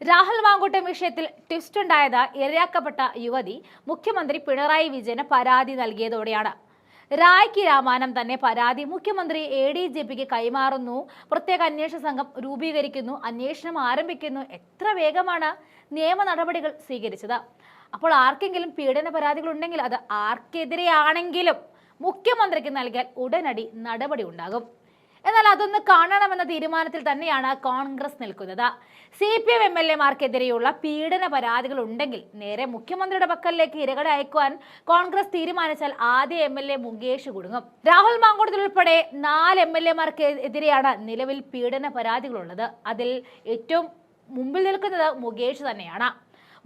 രാഹുൽ മാങ്കൂട്ടം വിഷയത്തിൽ ട്വിസ്റ്റ് ഉണ്ടായത് ഇരയാക്കപ്പെട്ട യുവതി മുഖ്യമന്ത്രി പിണറായി വിജയന് പരാതി നൽകിയതോടെയാണ്. രായ്ക്ക് രാമാനം തന്നെ പരാതി. മുഖ്യമന്ത്രി എ ഡി ജെ പിക്ക് കൈമാറുന്നു. പ്രത്യേക അന്വേഷണ സംഘം രൂപീകരിക്കുന്നു. അന്വേഷണം ആരംഭിക്കുന്നു. എത്ര വേഗമാണ് നിയമ നടപടികൾ സ്വീകരിച്ചത്? അപ്പോൾ ആർക്കെങ്കിലും പീഡന പരാതികൾ ഉണ്ടെങ്കിൽ അത് ആർക്കെതിരെയാണെങ്കിലും മുഖ്യമന്ത്രിക്ക് നൽകിയാൽ ഉടനടി നടപടി ഉണ്ടാകും. എന്നാൽ അതൊന്ന് കാണണമെന്ന തീരുമാനത്തിൽ തന്നെയാണ് കോൺഗ്രസ് നിൽക്കുന്നത്. C P M M L എമാർക്കെതിരെയുള്ള പീഡന പരാതികൾ ഉണ്ടെങ്കിൽ നേരെ മുഖ്യമന്ത്രിയുടെ പക്കലിലേക്ക് ഇരകളെ അയക്കുവാൻ കോൺഗ്രസ് തീരുമാനിച്ചാൽ ആദ്യ എം എൽ എ മുകേഷ് കുടുങ്ങും. രാഹുൽ മാങ്കൂട്ടത്തിൽ ഉൾപ്പെടെ നാല് എം എൽ എമാർക്ക് എതിരെയാണ് നിലവിൽ പീഡന പരാതികളുള്ളത്. അതിൽ ഏറ്റവും മുമ്പിൽ നിൽക്കുന്നത് മുകേഷ് തന്നെയാണ്.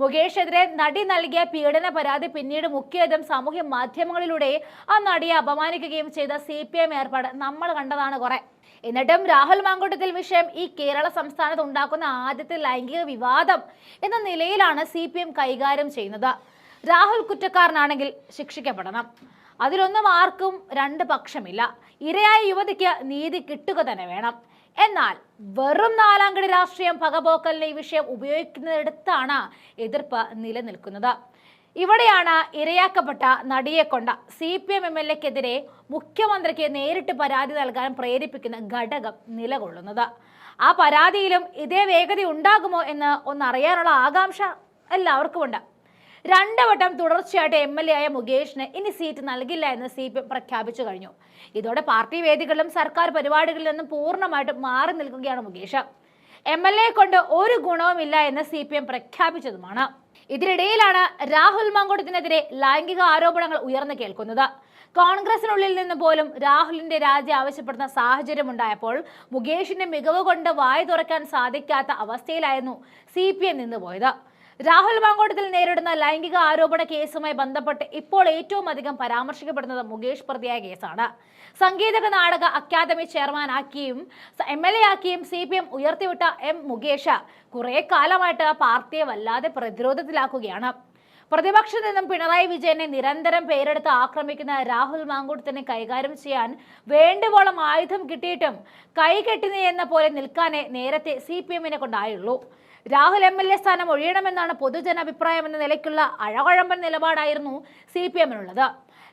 മുകേഷെതിരെ നടി നൽകിയ പീഡന പരാതി പിന്നീട് മുഖ്യതും സാമൂഹ്യ മാധ്യമങ്ങളിലൂടെ ആ നടിയെ അപമാനിക്കുകയും ചെയ്ത സി പി എം ഏർപ്പാട് നമ്മൾ കണ്ടതാണ് കുറെ. എന്നിട്ടും രാഹുൽ മാങ്കൂട്ടത്തിൽ വിഷയം ഈ കേരള സംസ്ഥാനത്ത് ഉണ്ടാക്കുന്ന ആദ്യത്തെ ലൈംഗിക വിവാദം എന്ന നിലയിലാണ് സി കൈകാര്യം ചെയ്യുന്നത്. രാഹുൽ കുറ്റക്കാരനാണെങ്കിൽ ശിക്ഷിക്കപ്പെടണം. അതിലൊന്നും ആർക്കും രണ്ട് പക്ഷമില്ല. ഇരയായ യുവതിക്ക് നീതി കിട്ടുക തന്നെ വേണം. എന്നാൽ വെറും നാലാംകടി രാഷ്ട്രീയം പകപോക്കലിന് ഈ വിഷയം ഉപയോഗിക്കുന്നിടത്താണ് എതിർപ്പ് നിലനിൽക്കുന്നത്. ഇവിടെയാണ് ഇരയാക്കപ്പെട്ട നടിയെ കൊണ്ട C P M M L എക്കെതിരെ മുഖ്യമന്ത്രിക്ക് നേരിട്ട് പരാതി നൽകാൻ പ്രേരിപ്പിക്കുന്ന ഘടകം നിലകൊള്ളുന്നത്. ആ പരാതിയിലും ഇതേ വേഗത ഉണ്ടാകുമോ എന്ന് ഒന്നറിയാനുള്ള ആകാംക്ഷ എല്ലാവർക്കും ഉണ്ട് രണ്ട് വട്ടം തുടർച്ചയായിട്ട് എം എൽ എ ആയ മുകേഷിന് ഇനി സീറ്റ് നൽകില്ല എന്ന് സി പി എം പ്രഖ്യാപിച്ചു കഴിഞ്ഞു. ഇതോടെ പാർട്ടി വേദികളിലും സർക്കാർ പരിപാടികളിൽ നിന്നും പൂർണമായിട്ടും മാറി നിൽക്കുകയാണ് മുകേഷ്. എം എൽ എ കൊണ്ട് ഒരു ഗുണവുമില്ല എന്ന് സി പി എം പ്രഖ്യാപിച്ചതുമാണ്. ഇതിനിടയിലാണ് രാഹുൽ മങ്കോട്ടത്തിനെതിരെ ലൈംഗിക ആരോപണങ്ങൾ ഉയർന്നു കേൾക്കുന്നത്. കോൺഗ്രസിനുള്ളിൽ നിന്ന് പോലും രാഹുലിന്റെ രാജി ആവശ്യപ്പെടുന്ന സാഹചര്യം ഉണ്ടായപ്പോൾ മുകേഷിന്റെ മികവ് കൊണ്ട് വായ തുറക്കാൻ സാധിക്കാത്ത അവസ്ഥയിലായിരുന്നു സി പി എം നിന്നുപോയത് രാഹുൽ മാങ്കോട്ടത്തിൽ നേരിടുന്ന ലൈംഗിക ആരോപണ കേസുമായി ബന്ധപ്പെട്ട് ഇപ്പോൾ ഏറ്റവും അധികം പരാമർശിക്കപ്പെടുന്നത് മുകേഷ് പ്രതിയായ കേസാണ്. സംഗീതക നാടക അക്കാദമി ചെയർമാൻ ആക്കിയും എം എൽ എ ആക്കിയും സി പി എം ഉയർത്തിവിട്ട എം മുകേഷ് കുറെ കാലമായിട്ട് പാർട്ടിയെ വല്ലാതെ പ്രതിരോധത്തിലാക്കുകയാണ്. പ്രതിപക്ഷത്തു നിന്നും പിണറായി വിജയനെ നിരന്തരം പേരെടുത്ത് ആക്രമിക്കുന്ന രാഹുൽ മാങ്കൂട്ടത്തിനെ കൈകാര്യം ചെയ്യാൻ വേണ്ടുവോളം ആയുധം കിട്ടിയിട്ടും കൈ കൈകെട്ടുന്ന എന്ന പോലെ നിൽക്കാനേ നേരത്തെ സി പി എമ്മിനെ കൊണ്ടായുള്ളൂ. രാഹുൽ എം എൽ എ സ്ഥാനം ഒഴിയണമെന്നാണ് പൊതുജനാഭിപ്രായം എന്ന നിലയ്ക്കുള്ള അഴകഴമ്പൻ നിലപാടായിരുന്നു സി പി എമ്മിനുള്ളത്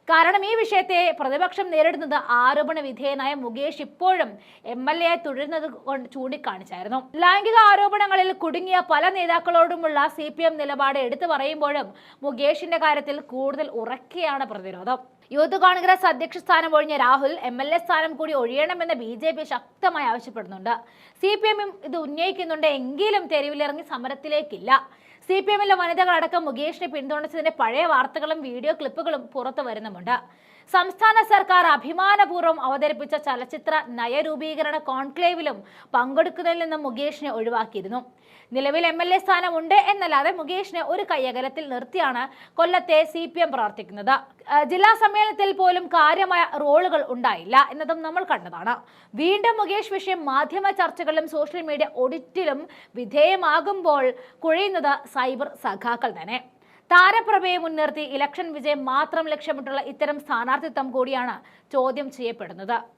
കാരണം ഈ വിഷയത്തെ പ്രതിപക്ഷം നേരിടുന്നത് ആരോപണ വിധേയനായ മുകേഷ് ഇപ്പോഴും എം എൽ എ തുടരുന്നത് കൊണ്ട് ചൂണ്ടിക്കാണിച്ചായിരുന്നു. ലൈംഗിക ആരോപണങ്ങളിൽ കുടുങ്ങിയ പല നേതാക്കളോടുമുള്ള സി പി എം നിലപാട് എടുത്തു പറയുമ്പോഴും മുകേഷിന്റെ കാര്യത്തിൽ കൂടുതൽ ഉറക്കെയാണ് പ്രതിരോധം. യൂത്ത് കോൺഗ്രസ് അധ്യക്ഷ സ്ഥാനം ഒഴിഞ്ഞ രാഹുൽ എം എൽ എ സ്ഥാനം കൂടി ഒഴിയണമെന്ന് ബി ജെ പി ശക്തമായി ആവശ്യപ്പെടുന്നുണ്ട്. സി പി എമ്മും ഇത് ഉന്നയിക്കുന്നുണ്ട് എങ്കിലും തെരുവിലിറങ്ങി സമരത്തിലേക്കില്ല. സി പി എമ്മിലെ വനിതകളടക്കം മുകേഷിനെ പിന്തുണച്ചതിന്റെ പഴയ വാർത്തകളും വീഡിയോ ക്ലിപ്പുകളും പുറത്തു വരുന്നുമുണ്ട്. സംസ്ഥാന സർക്കാർ അഭിമാനപൂർവം അവതരിപ്പിച്ച ചലച്ചിത്ര നയരൂപീകരണ കോൺക്ലേവിലും പങ്കെടുക്കുന്നതിൽ നിന്നും മുകേഷിനെ ഒഴിവാക്കിയിരുന്നു. നിലവിൽ എം എൽ എ സ്ഥാനം ഉണ്ട് എന്നല്ലാതെ മുകേഷിനെ ഒരു കയ്യകലത്തിൽ നിർത്തിയാണ് കൊല്ലത്തെ സി പി എം പ്രവർത്തിക്കുന്നത്. ജില്ലാ സമ്മേളനത്തിൽ പോലും കാര്യമായ റോളുകൾ ഉണ്ടായില്ല എന്നതും നമ്മൾ കണ്ടതാണ്. വീണ്ടും മുകേഷ് വിഷയം മാധ്യമ ചർച്ചകളിലും സോഷ്യൽ മീഡിയ ഓഡിറ്റിലും വിധേയമാകുമ്പോൾ കുഴയുന്നത് സൈബർ സഖാക്കൾ തന്നെ. താരപ്രഭയെ മുൻനിർത്തി ഇലക്ഷൻ വിജയം മാത്രം ലക്ഷ്യമിട്ടുള്ള ഇത്തരം സ്ഥാനാർത്ഥിത്വം കൂടിയാണ് ചോദ്യം ചെയ്യപ്പെടുന്നത്.